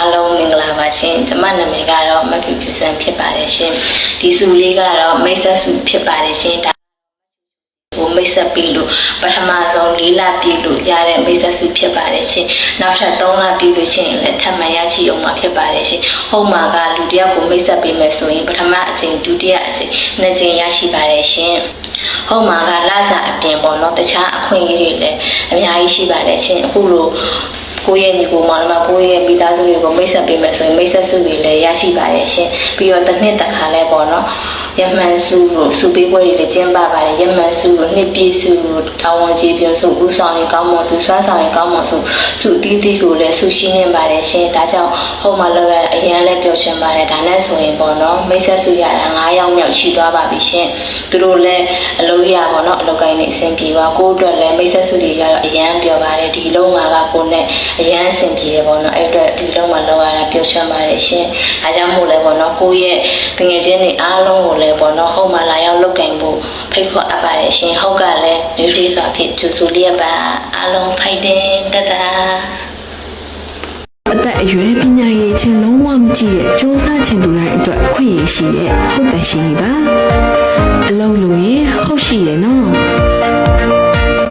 အားလုံးမင်္ဂလာပါရှင်ကျမနာမည်ကတော့မဖြူဖြူဆန်းဖြစ်ပါတယ်ရှင်ဒီစုလေးကတော့မိတ်ဆက်စုဖြစ်ပါတယ်ရှင်ဒါကိုမိတ်ဆက်ပြီးလို့ပထမဆုံး၄လပြည့်လို့ရတဲ့မိတ်ဆက်စုဖြစ်ပါတယ်ရှင်နောက်ထပ်၃လပြည့်လို့ရှိရင်လည်းထပ်မံရရှိအောင်မှာဖြစ်ပါတယ်ရှင်ဟုတ်မှာကလူတစ်ယောက်ကိုမိတ်ဆက်ပေးမယ်ဆိုရင်ပထမအချိန်ဒုတိယအချိန်နှစ်ကြိမ်ရရှိပါတယ်ရှင်ဟုတ်မှာကလစာအပြင်ပေါ့နော်တခြားအခွင့်အရေးတွေလည်းအများကြီးရှိပါတယ်ရှင်အခုလို ကိုယ့်ရဲ့ညီကိုမောင်နှမကိုယ့်ရဲ့မိသားစုတွေကိုမိတ်ဆက်ပေးမယ်ဆိုရင်မိတ်ဆက်စုတွေလည်းရရှိပါတယ်ရှင်ပြီးတော့တစ်နှစ်တစ်ခါလဲပေါ့နော်ရမှန်စုလို့စုပေးပွဲတွေလည်းကျင်းပပါတယ်ရမှန်စုလို့နှစ်ပြည့်စုလို့တောင်းဝန်ကြီးပြုစုဥဆောင်ရင်ကောင်းမွန်စုစွမ်းဆောင်ရင်ကောင်းမွန်စုစုအသီးသီးကိုလည်းစုရှင်းနေပါတယ်ရှင်ဒါကြောင့်ဟိုမှာလောက်ရတာအရင်လည်းပျော်ရွှင်ပါတယ်ဒါနဲ့ဆိုရင်ပေါ့နော်မိတ်ဆက်စုရတာ9ယောက်မြောက်ရှိသွားပါပြီရှင်သူတို့လည်းအလုပ်ရပေါ့နော်အလုပ်ကိုင်းနေအဆင်ပြေပါကိုယ့်အတွက်လည်းမိတ်ဆက်စုတွေရတော့အရင်ပျော်ပါတယ်ဒီ လုံးမှာကကိုယ်နဲ့အရင်အဆင်ပြေတယ်ပေါ့နော်အဲ့အတွက်ဒီလုံးမှာလောက်ရတာပျော်ရွှင်ပါတယ်ရှင်ဒါကြောင့်မို့လဲပေါ့နော်ကိုယ့်ရဲ့ငွေချင်းတွေအားလုံးကိုလည်းပေါ့နော်ဟုတ်မှာလာရောက်လုပ်ကင်ဖို့ဖိတ်ခေါ်အပ်ပါတယ်ရှင်ဟုတ်ကလည်းလူလေးစွာဖြစ်ကျူဆူလေးပါအားလုံးဖိုက်တယ်တတအသက်အရွယ်ပညာရေးချင်းလုံးဝမကြည့်တဲ့စ조사ချင်သူတိုင်းအတွက်အခွင့်အရေးရှိတဲ့ဟုတ်တယ်ရှိပါအလုံးလို့ရဟုတ်ရှိရဲ့နော်